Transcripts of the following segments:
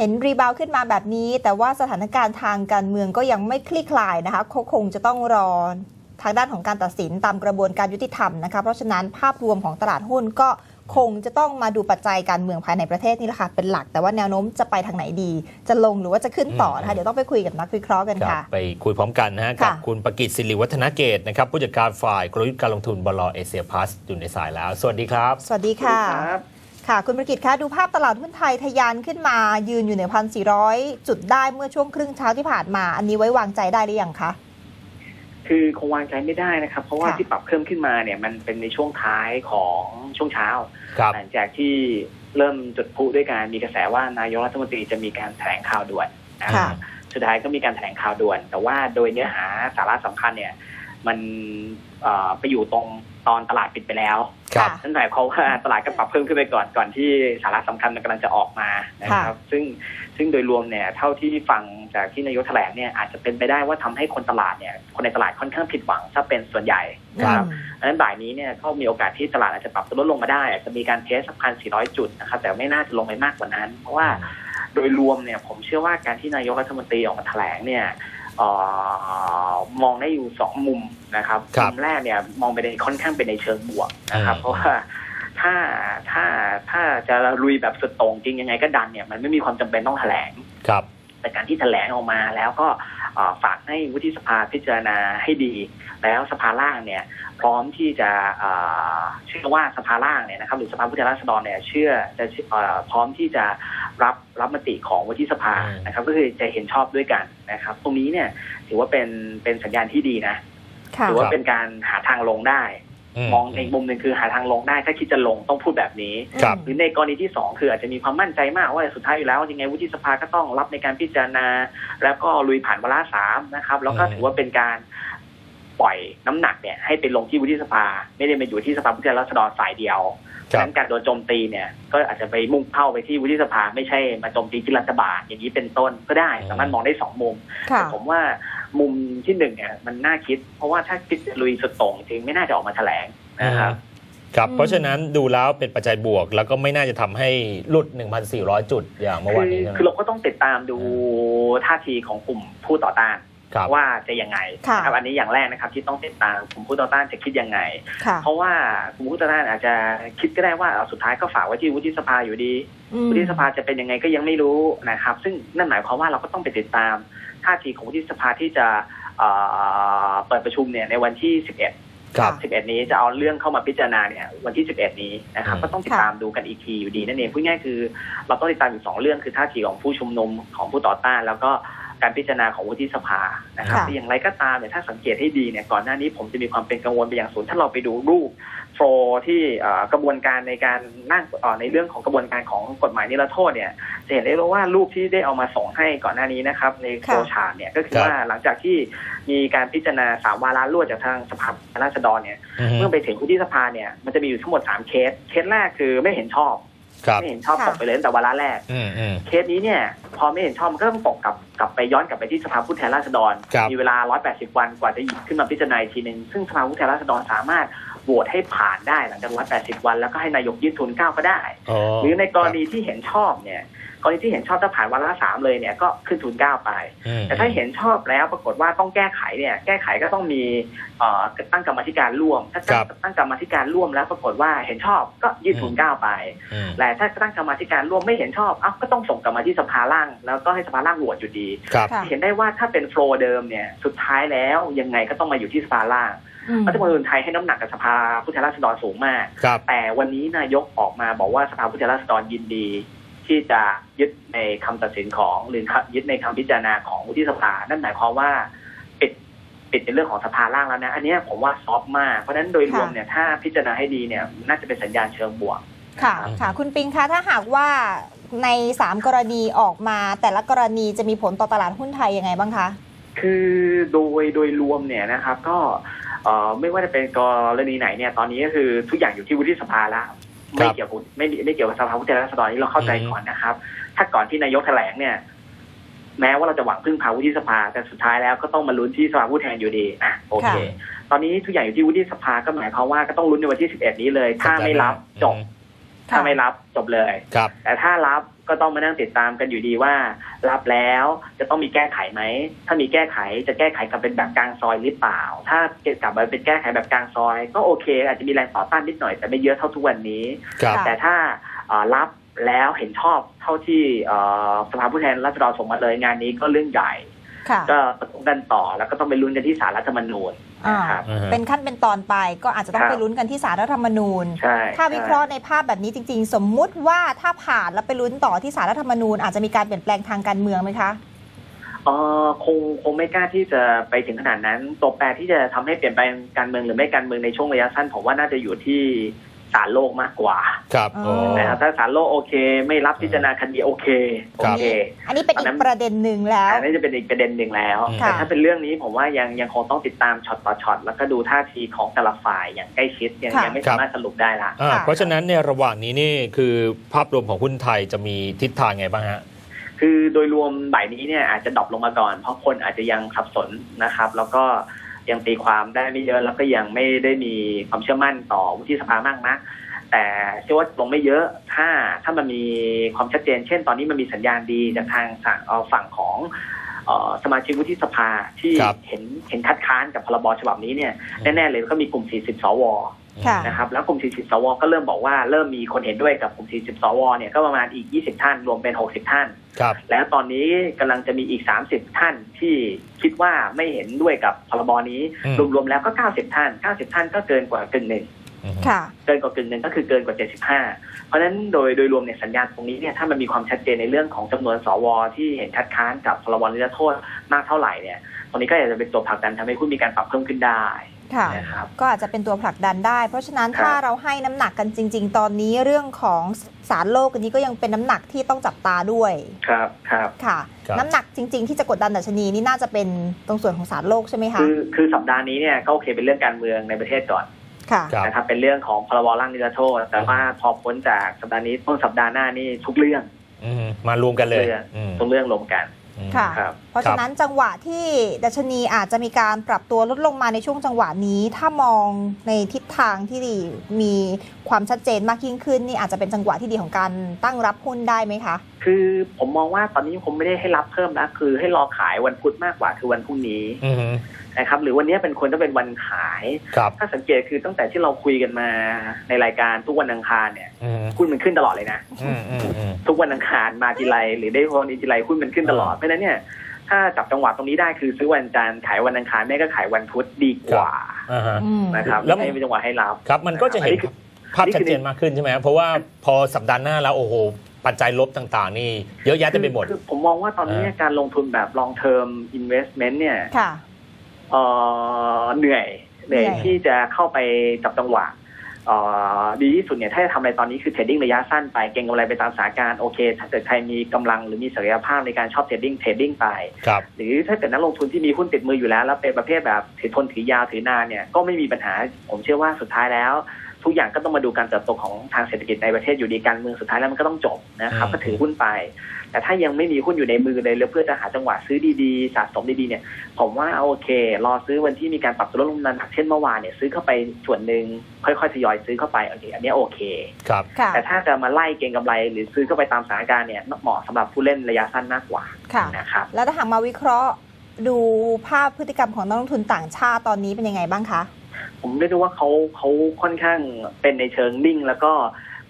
เห็นรีบาวด์ขึ้นมาแบบนี้ แต่ว่าสถานการณ์ทางการเมืองก็ยังไม่คลี่คลายนะคะเขาคงจะต้องรอทางด้านของการตัดสินตามกระบวนการยุติธรรมนะคะ เพราะฉะนั้นภาพรวมของตลาดหุ้นก็คงจะต้องมาดูปัจจัยการเมืองภายในประเทศนี่แหละค่ะเป็นหลัก แต่ว่าแนวโน้มจะไปทางไหนดี จะลงหรือว่าจะขึ้นต่อนะคะเดี๋ยวต้องไปคุยกับนักวิเคราะห์กันครับค่ะ ไปคุยพร้อมกันนะฮะค่ะกับคุณประกิตศิริวัฒนเกตนะครับผู้จัดการฝ่ายกลยุทธ์การลงทุนบลเอเชียพลัสอยู่ในสายแล้ว สวัสดีครับ สวัสดีค่ะ ครับค่ะ คุณประกิตคะดูภาพตลาดหุ้นไทยทะยานขึ้นมายืนอยู่ในพันสี่ร้อยจุดได้เมื่อช่วงครึ่งเช้าที่ผ่านมา อันนี้ไว้วางใจได้หรือยังคะคือคงวางใจไม่ได้นะครับ เพราะว่าค่ะที่ปรับเพิ่มขึ้นมาเนี่ยมันเป็นในช่วงท้ายของช่วงเช้าครับหลังจากที่เริ่มจุดพลุด้วยการมีกระแสว่านายกรัฐมนตรีจะมีการแถลงข่าวด่วนนะค่ะสุดท้ายก็มีการแถลงข่าวด่วน แต่ว่าโดยเนื้อหาสาระสำคัญเนี่ย มันเอ่อไปอยู่ตรง ตอนตลาดปิดไปแล้วครับนั่นหมายความว่าตลาดก็ปรับเพิ่มขึ้นไปก่อนก่อนที่สาระสำคัญมันกำลังจะออกมานะครับ ซึ่งซึ่งโดยรวมเนี่ยเท่าที่ฟังจากที่นายกแถลงเนี่ยอาจจะเป็นไปได้ว่าทำให้คนตลาดเนี่ยคนในตลาดค่อนข้างผิดหวังถ้าเป็นส่วนใหญ่ครับอืมดังนั้นบ่ายนี้เนี่ยก็มีโอกาสที่ตลาดอาจจะปรับตัวลดลงมาได้อาจจะมีการเทสสักพันสี่ร้อยจุดนะครับแต่ไม่น่าจะลงไปมากกว่านั้น เพราะว่าโดยรวมเนี่ยผมเชื่อว่าการที่นายกรัฐมนตรีออกมาแถลงเนี่ยเอ่อ มองได้อยู่สองมุมนะครับครับมุมแรกเนี่ยมองไปในค่อนข้างเป็นในเชิงบวกนะครับอืมเพราะว่าถ้าถ้าถ้าจะลุยแบบสุดโต่งจริงยังไงก็ดันเนี่ยมันไม่มีความจำเป็นต้องแถลงครับ แต่การที่แถลงออกมาแล้วก็เอ่อฝากให้วุฒิสภาพิจารณาให้ดี แล้วสภาล่างเนี่ยพร้อมที่จะเอ่อเชื่อว่าสภาล่างเนี่ยนะครับหรือสภาผู้แทนราษฎรเนี่ยเชื่อจะเอ่อพร้อมที่จะรับรับมติของวุฒิสภาอืมนะครับ ก็คือจะเห็นชอบด้วยกันนะครับ ตรงนี้เนี่ยถือว่าเป็นเป็นสัญญาณที่ดีนะค่ะถือว่าเป็นการหาทางลงได้ มองในมมุมหนึ่งคือหาทางลงได้ถ้าคิดจะลงต้องพูดแบบนี้ครับหรือในกรณีที่สองคืออาจจะมีความมั่นใจมากว่าสุดท้ายอยู่แล้วยังไงวุฒิสภาก็ต้องรับในการพิจารณา แล้วก็ลุยผ่านวาระสามนะครับ แล้วก็อืมถือว่าเป็นการ ปล่อยน้ำหนักเนี่ยให้ไปลงที่วุฒิสภา ไม่ได้มาอยู่ที่สภาผู้แทนราษฎรฝ่ายเดียวเพคราะรับฉะนั้นการโดนโจมตีเนี่ย ก็อาจจะไปมุ่งเป้าไปที่วุฒิสภาไม่ใช่มาโจมตีที่รัฐบาลอย่างนี้เป็นต้นก็ได้สามารถมองได้สองมุมค่ะแต่ผมว่ามุมที่หนึ่งเนี่ยมันน่าคิด เพราะว่าถ้าคิดจะลุยสุดโต่งจริงไม่น่าจะออกมาแถลงนะครับครับอืมเพราะฉะนั้นดูแล้วเป็นปัจจัยบวก แล้วก็ไม่น่าจะทำให้หลุด 1,400 จุดอย่างเมื่อวานนี้คือใช่ไหมคือเราก็ต้องติดตามดูท่าทีของกลุ่มผู้ต่อต้านครับ ว่าจะยังไงค่ะนะครับอันนี้อย่างแรกนะครับ ที่ต้องติดตามกลุ่มผู้ต่อต้านจะคิดยังไงค่ะเพราะว่ากลุ่มผู้ต่อต้านอาจจะคิดก็ได้ว่าเอาสุดท้ายก็ฝากไว้ที่วุฒิสภาอยู่ดีอืมวุฒิสภาจะเป็นยังไงก็ยังไม่รู้นะครับ ซึ่งนั่นหมายความว่าเราก็ต้องไปติดตามท่าทีของวุฒิสภาที่จะเอ่อเปิดประชุมเนี่ยในวันที่ 11ครับ11 นี้จะเอาเรื่องเข้ามาพิจารณาเนี่ยวันที่ 11 นี้นะครับอืมก็ต้องติดตามดูกันอีกทีอยู่ดีนั่นเองพูดง่ายๆคือ เราต้องติดตามอยู่สองเรื่องคือท่าทีของผู้ชุมนุมของผู้ต่อต้าน แล้วก็ การพิจารณาของวุฒิสภานะครับค่ะแต่อย่างไรก็ตามเนี่ยถ้าสังเกตให้ดีเนี่ยก่อนหน้านี้ผมจะมีความเป็นกังวลไปอย่างสูงถ้าเราไปดูรูปโฟลที่เอ่อกระบวนการในการนั่งเอ่อในเรื่องของกระบวนการของกฎหมายนิรโทษเนี่ยจะเห็นได้เลยว่ารูปที่ได้เอามาส่งให้ก่อนหน้านี้นะครับในโฟลชาร์ตเนี่ยก็คือครับว่าหลังจากที่มีการพิจารณาสามวาระรวดจากทางสภาราษฎรเนี่ยอืมเมื่อไปถึงวุฒิสภาเนี่ยมันจะมีอยู่ทั้งหมด3เคสเคสแรกคือไม่เห็นชอบครับ ไม่เห็นชอบค่ะตกไปเลยตั้งแต่วาระแรกอืมอืมเคสนี้เนี่ยพอไม่เห็นชอบมันก็ต้องตกกลับกลับไปย้อนกลับไปที่สภาผู้แทนราษฎรครับมีเวลา 180 วันกว่าจะหยิบขึ้นมาพิจารณาอีกทีหนึ่งซึ่งสภาผู้แทนราษฎรสามารถโหวตให้ผ่านได้หลังจาก 180 วัน แล้วก็ให้นายกยื่นทุนเกล้าก็ได้อ๋อหรือในกรณีที่เห็นชอบเนี่ย กรณีที่เห็นชอบถ้าผ่านวาระสามเลยเนี่ยก็ขึ้นทุนเกล้าไปอืมแต่ถ้าเห็นชอบแล้วปรากฏว่าต้องแก้ไขเนี่ยแก้ไขก็ต้องมีเอ่อตั้งกรรมาธิการร่วม ถ้าตั้งตั้งกรรมาธิการร่วมแล้วปรากฏว่าเห็นชอบก็ยื่นทุนเกล้าไปอืมแต่ถ้าตั้งกรรมาธิการร่วมไม่เห็นชอบเอ้าก็ต้องส่งกลับมาที่สภาล่าง แล้วก็ให้สภาล่างโหวตอยู่ดีครับค่ะเห็นได้ว่าถ้าเป็นโฟลว์เดิมเนี่ยสุดท้ายแล้วยังไงก็ต้องมาอยู่ที่สภาล่างอืมรัฐมนูญไทยให้น้ำหนักกับสภาผู้แทนราษฎรสูงมากครับแต่วันนี้นายกออกมาบอกว่าสภาผู้แทนราษฎรยินดี ที่จะยึดในคำตัดสินของหรือยึดในคำพิจารณาของวุฒิสภา นั่นหมายความว่าปิดปิดในเรื่องของสภาล่างแล้วนะ อันเนี้ยผมว่าซอฟต์มาก เพราะฉะนั้นโดยรวมเนี่ยถ้าพิจารณาให้ดีเนี่ยน่าจะเป็นสัญญาณเชิงบวก ค่ะอืมค่ะ คุณปิงคะถ้าหากว่าใน 3 กรณีออกมา แต่ละกรณีจะมีผลต่อตลาดหุ้นไทยยังไงบ้างคะ คือโดยโดยรวมเนี่ยนะครับก็เอ่อไม่ว่าจะเป็นกรณีไหนเนี่ยตอนนี้ก็คือทุกอย่างอยู่ที่วุฒิสภาแล้วครั ไม่บเกี่ยวกับไม่ไม่เกี่ยวกับสภาผู้แทนราษฎรนี่เราเข้าใจอืมก่อนนะครับ ถ้าก่อนที่นายกแถลงเนี่ย แม้ว่าเราจะหวังพึ่งพาวุฒิสภาแต่สุดท้ายแล้วก็ต้องมาลุ้นที่สภาผู้แทนอยู่ดีอะโอเคค่ะตอนนี้ทุกอย่างอยู่ที่วุฒิสภาก็หมายความว่าก็ต้องลุ้นในวันที่11นี้เลย ถ้าไม่รับจบ ถ้าไม่รับจบเลยครับแต่ถ้ารับ ก็ต้องมานั่งติดตามกันอยู่ดีว่า รับแล้วจะต้องมีแก้ไขไหม ถ้ามีแก้ไขจะแก้ไขกลับเป็นแบบกลางซอยหรือเปล่า ถ้ากลับมาเป็นแก้ไขแบบกลางซอย ก็โอเค อาจจะมีแรงต่อต้านนิดหน่อยแต่ไม่เยอะเท่าทุกวันนี้ครับค่ะแต่ถ้าเอ่อรับแล้วเห็นชอบเท่าที่เอ่อสภาผู้แทนราษฎรส่งมาเลยงานนี้ก็เรื่องใหญ่ค่ะก็ต้องกันต่อแล้วก็ต้องไปลุ้นกันที่ศาลรัฐธรรมนูญอ่า นะครับอือฮะเป็นขั้นเป็นตอนไปก็อาจจะต้องครับไปลุ้นกันที่สารรัฐธรรมนูญใช่ถ้าวิเคราะห์ใช่ในภาพแบบนี้จริง ๆ สมมุติว่าถ้าผ่านแล้วไปลุ้นต่อที่สารรัฐธรรมนูญ อาจจะมีการเปลี่ยนแปลงทางการเมืองไหมคะเออคงคงไม่กล้าที่จะไปถึงขนาดนั้นตัวแปรที่จะทำให้เปลี่ยนแปลงการเมืองหรือไม่การเมืองในช่วงระยะสั้นผมว่าน่าจะอยู่ที่ ศาลโลกมากกว่า ครับอ๋ออ๋อนะครับถ้าศาลโลกโอเค ไม่รับพิจารณาคดีโอเคโอครับเค อันนี้เป็นอันอีนั้กนประเด็นหนึ่งแล้วอันนี้จะเป็นอีกประเด็นหนึ่งแล้วค่ะแต่ถ้าเป็นเรื่องนี้ผมว่ายังยังคงต้องติดตามช็อตต่อช็อตแล้วก็ดูท่าทีของแต่ละฝ่ายอย่างใกล้ชิดยังค่ะยังไม่สามารถสรุปได้ละอ่าค่ะเพราะฉะนั้นเนี่ยระหว่างนี้นี่คือภาพรวมของหุ้นไทยจะมีทิศทางไงบ้างฮะคือโดยรวมบ่ายนี้เนี่ยอาจจะดรอปลงมาก่อน เพราะคนอาจจะยังสับสนนะครับ แล้วก็ ยังตีความได้ไม่เยอะแล้วก็ยังไม่ได้มีความเชื่อมั่นต่อวุฒิสภามากนักแต่เชื่อว่าลงไม่เยอะ ถ้าถ้ามันมีความชัดเจน เช่น ตอนนี้มันมีสัญญาณดีจากทางฝั่งเอ่อฝั่งของเอ่อสมาชิกวุฒิสภาที่ครับเห็นเห็นคัดค้านกับพรบฉบับนี้เนี่ยแน่ๆเลยก็มีกลุ่ม 40 สวค่ะ นะครับแล้วกลุ่ม 40 สว ก็เริ่มบอกว่าเริ่มมีคนเห็นด้วยกับกลุ่ม 40 สว เนี่ยก็ประมาณอีก 20 ท่าน รวมเป็น 60 ท่านครับแล้วตอนนี้กำลังจะมีอีก 30 ท่านที่คิดว่าไม่เห็นด้วยกับพรบนี้อืมรวมๆแล้วก็ 90 ท่าน 90 ท่านก็เกินกว่ากึ่งหนึ่งอืมค่ะเกินกว่ากึ่งหนึ่งก็คือเกินกว่า 75 เพราะฉะนั้นโดยโดยรวมเนี่ยสัญญาณตรงนี้เนี่ยถ้ามันมีความชัดเจนในเรื่องของจำนวนสว ที่เห็นคัดค้านกับพรบนิรโทษมากเท่าไหร่เนี่ย ตรงนี้ก็อาจจะเป็นตัวผลักดันทำให้หุ้นมีการปรับเพิ่มขึ้นได้ค่ะนะครับก็อาจจะเป็นตัวผลักดันได้ เพราะฉะนั้นครับถ้าเราให้น้ำหนักกันจริง ๆ ตอนนี้เรื่องของสารโลกอันนี้ก็ยังเป็นน้ำหนักที่ต้องจับตาด้วย ครับครับค่ะครับน้ำหนักจริง ๆ ที่จะกดดันดัชนีนี่น่าจะเป็นตรงส่วนของสารโลกใช่ไหมคะคือคือสัปดาห์นี้เนี่ยก็โอเคเป็นเรื่องการเมืองในประเทศก่อนค่ะครับนะครับเป็นเรื่องของพรบร่างนิรโทษ แต่ว่าพอพ้นจากสัปดาห์นี้ต้นสัปดาห์หน้านี่ทุกเรื่องอืมมารวมกันเลยเรื่องอืมทุกเรื่องรวมกันอืม ค่ะ ครับ เพราะฉะนั้นจังหวะที่ดัชนีอาจจะมีการปรับตัวลดลงมาในช่วงจังหวะนี้ ถ้ามองในทิศทางที่ดีมีความชัดเจนมากยิ่งขึ้นนี่อาจจะเป็นจังหวะที่ดีของการตั้งรับหุ้นได้ไหมคะ คือผมมองว่าตอนนี้คงไม่ได้ให้รับเพิ่มนะคือให้รอขายวันพุธมากกว่าคือวันพรุ่งนี้อืมนะครับหรือวันนี้เป็นควรจะเป็นวันขายครับถ้าสังเกตคือตั้งแต่ที่เราคุยกันมาในรายการทุกวันอังคารเนี่ยอืมหุ้นมันขึ้นตลอดเลยนะอืมอืมอืมทุกวันอังคารมาทีไรหรือได้วันนี้ทีไรหุ้นมันขึ้นตลอดเพราะฉะนั้นเนี่ยถ้าจับจังหวะตรงนี้ได้คือซื้อวันจันทร์ขายวันอังคารแม่ก็ขายวันพุธดีกว่าอ่าฮะอืมนะครับแล้วให้เป็นจังหวะให้รับครับ มันก็จะเห็นอันนี้คือภาพชัดเจนมากขึ้นใช่ไหมเพราะว่าพอสัปดาห์หน้าแล้วโอ้โหปัจจัยลบต่างๆ นี่เยอะแยะเต็มไปหมดคือผมมองว่าตอนนี้เนี่ยการลงทุนแบบ long term investment เนี่ยค่ะ เอ่อเหนื่อยเหนื่อยเหนื่อยที่จะเข้าไปจับจังหวะเอ่อดีที่สุดเนี่ยถ้าจะทำอะไรตอนนี้คือเทรดดิ้งระยะสั้นไปเก็งกำไรไปตามสถานการณ์โอเค ถ้าเกิดใครมีกำลังหรือมีศักยภาพในการชอบเทรดดิ้งเทรดดิ้งไปครับหรือถ้าเกิดนักลงทุนที่มีหุ้นติดมืออยู่แล้ว แล้วเป็นประเภทแบบถือทนถือยาวถือนานเนี่ยก็ไม่มีปัญหา ผมเชื่อว่าสุดท้ายแล้ว ทุกอย่างก็ต้องมาดูการเติบโตของทางเศรษฐกิจในประเทศอยู่ดีการเมืองสุดท้ายแล้วมันก็ต้องจบนะครับอืมก็ถือหุ้นไป แต่ถ้ายังไม่มีหุ้นอยู่ในมือเลยแล้วเพื่อจะหาจังหวะซื้อดีๆสะสมดีๆเนี่ยผมว่าโอเค รอซื้อวันที่มีการปรับตัวลดลงน้ำหนักเช่นเมื่อวานเนี่ยซื้อเข้าไปส่วนหนึ่งค่อยๆทยอยซื้อเข้าไปโอเคอันเนี้ยโอเคครับค่ะแต่ถ้าจะมาไล่เก็งกำไรหรือซื้อเข้าไปตามสถานการณ์เนี่ยเหมาะสำหรับผู้เล่นระยะสั้นมากกว่าค่ะนะครับแล้วถ้าหากมาวิเคราะห์ดูภาพพฤติกรรมของนักลงทุนต่างชาติตอนนี้เป็นยังไงบ้างคะ ผมเรียกได้ว่าเขาเขาค่อนข้างเป็นในเชิงนิ่ง แล้วก็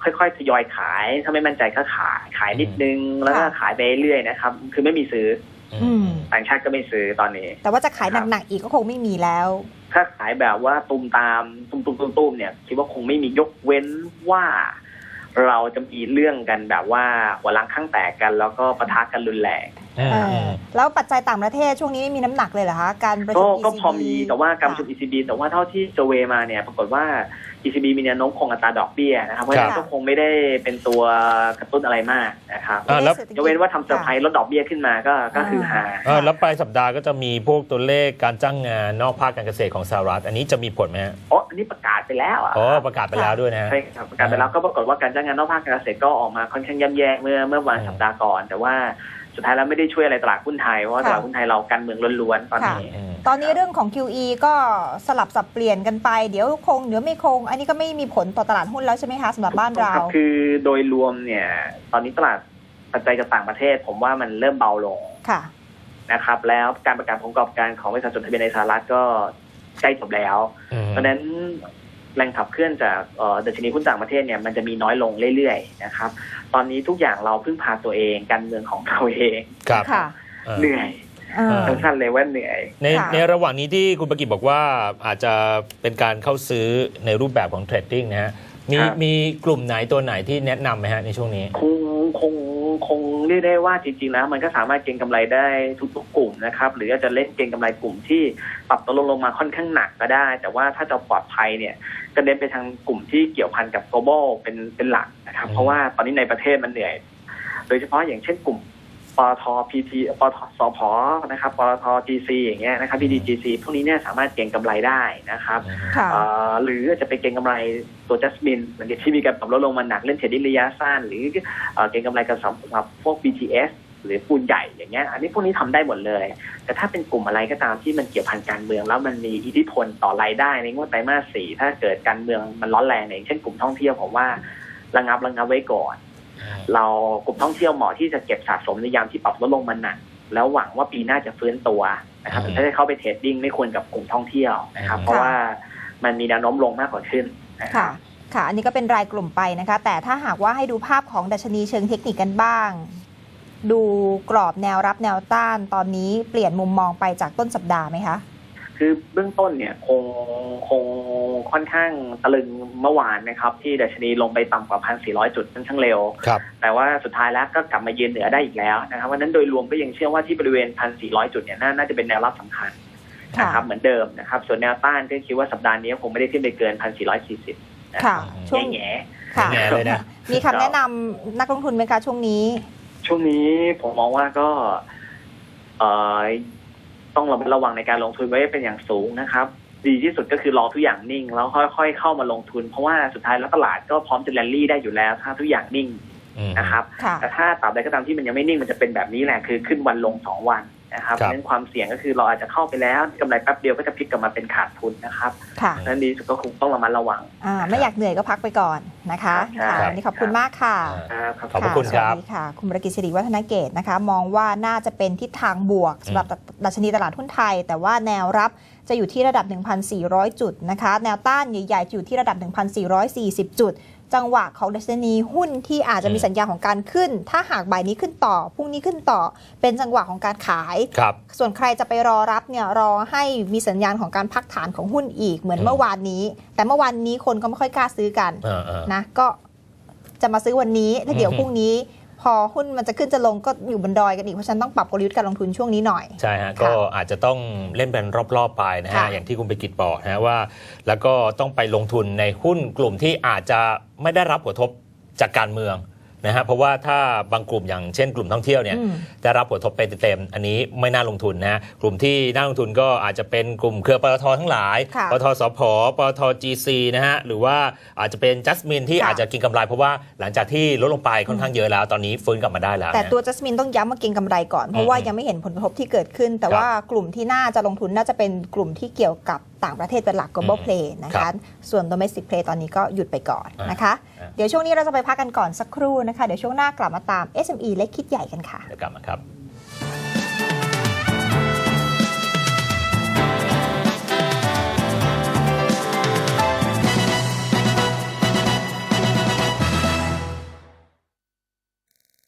ค่อยๆทยอยขาย ถ้าไม่มั่นใจก็ขายขายนิดนึง แล้วก็ค่ะขายไปเรื่อยๆนะครับ คือไม่มีซื้ออืมต่างชาติก็ไม่ซื้อตอนนี้ แต่ว่าจะขายหนักๆอีกก็คงไม่มีแล้ว ถ้าขายแบบว่าตุมตามตุมตุมตุมตุมเนี่ยคิดว่าคงไม่มียกเว้นว่า เราจะมีเรื่องกันแบบว่าหัวล้างข้างแตกกัน แล้วก็ปะทะกันรุนแรงอืมเออือม แล้วปัจจัยต่างประเทศช่วงนี้ไม่มีน้ำหนักเลยเหรอคะการประชุก็มก็ ECB พอมีแต่ว่าการประชุม ECB แต่ว่าเท่าที่เซอร์เวย์มาเนี่ยปรากฏว่า ECB มีแนวโน้มคงอัตราดอกเบี้ยนะครับเพราะฉะนั้นค่ะก็คงไม่ได้เป็นตัวกระตุ้นอะไรมากนะครับอ่าแล้วศรษฐกิจยกเว้นว่าทำเซอร์ไพรส์ลดดอกเบี้ยขึ้นมาก็ก็คือหาเออแล้วปลายสัปดาห์ก็จะมีพวกตัวเลขการจ้างงานนอกภาคการเกษตรของสหรัฐ อันนี้จะมีผลไหมฮะอ๋ออันนี้ประกาศไปแล้วอะอ๋อประกาศไปแล้วด้วยนะฮะใช่ครับประกาศไปแล้วก็ปรากฏว่าการจ้างงานนอกภาคการเกษตรก็ออกมาค่อนข้างย่ำแย่เมื่อเมื่อวันอืมสัปดาห์ก่อน แต่ว่า สุดท้ายแล้วไม่ได้ช่วยอะไรตลาดหุ้นไทย เพราะว่าค่ะตลาดหุ้นไทยเราการเมืองล้วนๆตอนนี้อืมตอนนี้เรื่องของ QE ก็สลับสับเปลี่ยนกันไป เดี๋ยวคงเดี๋ยวไม่คง อันนี้ก็ไม่มีผลต่อตลาดหุ้นแล้วใช่ไหมคะสำหรับบ้านเราครับคือโดยรวมเนี่ย ตอนนี้ตลาดปัจจัยจากต่างประเทศ ผมว่ามันเริ่มเบาลงค่ะนะครับ แล้วการประกาศผลประกอบการของบริษัทจดทะเบียนในสหรัฐก็ใกล้จบแล้วอืมเพราะฉะนั้น แรงขับเคลื่อนจากเอ่อดัชนีหุ้นต่างประเทศเนี่ยมันจะมีน้อยลงเรื่อยๆนะครับ ตอนนี้ทุกอย่างเราพึ่งพาตัวเองการเมืองของเราเองครับค่ะเออเหนื่อยเออทั้งสั้นเลยว่าเหนื่อยในค่ะในระหว่างนี้ที่คุณประกิตบอกว่าอาจจะเป็นการเข้าซื้อในรูปแบบของเทรดดิ้งนะฮะมีครับมีกลุ่มไหนตัวไหนที่แนะนำไหมฮะในช่วงนี้ คงคง คงเรียกได้ว่าจริง ๆ แล้ว มันก็สามารถเก็งกำไรได้ทุกๆกลุ่มนะครับ หรืออาจจะเล่นเก็งกำไรกลุ่มที่ปรับตัวลงลงมาค่อนข้างหนักก็ได้ แต่ว่าถ้าจะปลอดภัยเนี่ยก็เน้นไปทางกลุ่มที่เกี่ยวพันกับ global เป็นเป็นหลักนะครับ เพราะว่าตอนนี้ในประเทศมันเหนื่อย โดยเฉพาะอย่างเช่นกลุ่ม ทพีทีปตทสพนะครับปตทจีซีอย่างเงี้ยนะครับพีดีจีซีพวกนี้เนี่ยสามารถเก็งกำไรได้นะครับค่ะเอ่อหรืออาจจะไปเก็งกำไรตัวจัสมินหลังจากที่มีการปรับลดลงมาหนักเล่นเทรดดิ้งระยะสั้นหรือเอ่อเก็งกำไรกับสำหรับพวก BTS หรือปูนใหญ่อย่างเงี้ย อันนี้พวกนี้ทำได้หมดเลย แต่ถ้าเป็นกลุ่มอะไรก็ตามที่มันเกี่ยวพันการเมือง แล้วมันมีอิทธิพลต่อรายได้ในงวดไตรมาสสี่ถ้าเกิดการเมืองมันร้อนแรงเนี่ยอย่างเช่นกลุ่มท่องเที่ยวผมว่าระงับระงับไว้ก่อน เรากลุ่มท่องเที่ยวเหมาะที่จะเก็บสะสมในยามที่ปรับลดลงมาหนักแล้วหวังว่าปีหน้าจะฟื้นตัวนะครับอืมแต่ถ้าจะเข้าไปเทรดดิ้งไม่ควรกับกลุ่มท่องเที่ยวนะครับอืมเพราะว่ามันมีแนวโน้มลงมากกว่าขึ้นนะครัค่ะบค่ะ อันนี้ก็เป็นรายกลุ่มไปนะคะ แต่ถ้าหากว่าให้ดูภาพของดัชนีเชิงเทคนิคกันบ้าง ดูกรอบแนวรับแนวต้านตอนนี้เปลี่ยนมุมมองไปจากต้นสัปดาห์ไหมคะ คือเบื้องต้นเนี่ยคงคงค่อนข้างตะลึงเมื่อวานนะครับ ที่ดัชนีลงไปต่ำกว่า 1,400 จุดค่อนข้างเร็วครับแต่ว่าสุดท้ายแล้วก็กลับมายืนเหนือได้อีกแล้วนะครับวันนั้นโดยรวมก็ยังเชื่อว่าที่บริเวณ 1,400 จุดเนี่ยน่าน่าจะเป็นแนวรับสำคัญค่ะนะครับเหมือนเดิมนะครับ ส่วนแนวต้านก็คิดว่าสัปดาห์นี้คงไม่ได้ขึ้นไปเกิน 1,440นะค่ะอืมช่วงแง่ค่ะแง่เลยนะมีคำแนะนำนักลงทุนไหมคะช่วงนี้ๆช่วงนี้ผมมองว่าก็เอ่อ ต้องระมัดระวังในการลงทุนไว้เป็นอย่างสูงนะครับ ดีที่สุดก็คือรอทุกอย่างนิ่ง แล้วค่อย ๆ เข้ามาลงทุน เพราะว่าสุดท้ายแล้วตลาดก็พร้อมจะแรลลี่ได้อยู่แล้ว ถ้าทุกอย่างนิ่งอืมนะครับค่ะแต่ถ้าตราบใดก็ตามที่มันยังไม่นิ่งมันจะเป็นแบบนี้แหละคือขึ้นวันลงสองวัน นะครับครับเพราะฉะนั้นความเสี่ยงก็คือเราอาจจะเข้าไปแล้วกำไรแป๊บเดียวก็จะพลิกกลับมาเป็นขาดทุนนะครับค่ะนั้นดีที่สุดก็คงต้องระมัดระวังอ่าไม่อยากเหนื่อยก็พักไปก่อนนะคะครับค่ะวันนี้ขอบคุณมากค่ะอ่าครับขอบพระคุณครับสวัสดีค่ะ คุณบรกิจสิริวัฒนเกตนะคะ มองว่าน่าจะเป็นทิศทางบวกสำหรับดัชนีตลาดหุ้นไทย แต่ว่าแนวรับจะอยู่ที่ระดับ 1,400 จุดนะคะ แนวต้านใหญ่ๆจะอยู่ที่ระดับ 1,440 จุด จังหวะของดัชนีหุ้นที่อาจจะมีอืมสัญญาณของการขึ้น ถ้าหากบ่ายนี้ขึ้นต่อพรุ่งนี้ขึ้นต่อเป็นจังหวะของการขายครับส่วนใครจะไปรอรับเนี่ยรอให้มีสัญญาณของการพักฐานของหุ้นอีกเหมือนอืมเมื่อวานนี้ แต่เมื่อวานนี้คนก็ไม่ค่อยกล้าซื้อกันเออเออนะก็จะมาซื้อวันนี้แล้วเดี๋ยวอืมพรุ่งนี้พอหุ้นมันจะขึ้นจะลงก็อยู่บนดอยกันอีก เพราะฉะนันต้องปรับกลยุทธ์การลงทุนช่วงนี้หน่อย ใช่ฮะค่ะก็อาจจะต้องเล่นเป็นรอบ ๆ ไปนะฮะค่ะอย่างที่คุณไปกิจบอกนะฮะว่า แล้วก็ต้องไปลงทุนในหุ้นกลุ่มที่อาจจะ ไม่ได้รับผลกระทบจากการเมืองนะฮะเพราะว่าถ้าบางกลุ่มอย่างเช่นกลุ่มท่องเที่ยวเนี่ยอืมได้รับผลกระทบไปเต็มๆอันนี้ไม่น่าลงทุนนะฮะกลุ่มที่น่าลงทุนก็อาจจะเป็นกลุ่มเครือปตททั้งหลายค่ะปตทสพปตท GC นะฮะหรือว่าอาจจะเป็นจัสมินที่ค่ะอาจจะกินกำไร เพราะว่าหลังจากที่ลดลงไปค่อนข้างเยอะแล้ว ตอนนี้ฟื้นกลับมาได้แล้ว แต่นะตัวจัสมินต้องย้ำว่าเก็งกำไรก่อนเพราะว่าอืมยังไม่เห็นผลกระทบที่เกิดขึ้น แต่ครับว่ากลุ่มที่น่าจะลงทุนน่าจะเป็นกลุ่มที่เกี่ยวกับ ต่างประเทศเป็นหลัก global อืม play นะครัคะบส่วน domestic play ตอนนี้ก็หยุดไปก่อนอ่านนะคะอ่าเดี๋ยวช่วงนี้เราจะไปพักกันก่อนสักครู่นะคะ เดี๋ยวช่วงหน้ากลับมาตาม SME เล็กคิดใหญ่กันค่ะเดี๋ยวกลับมาครับ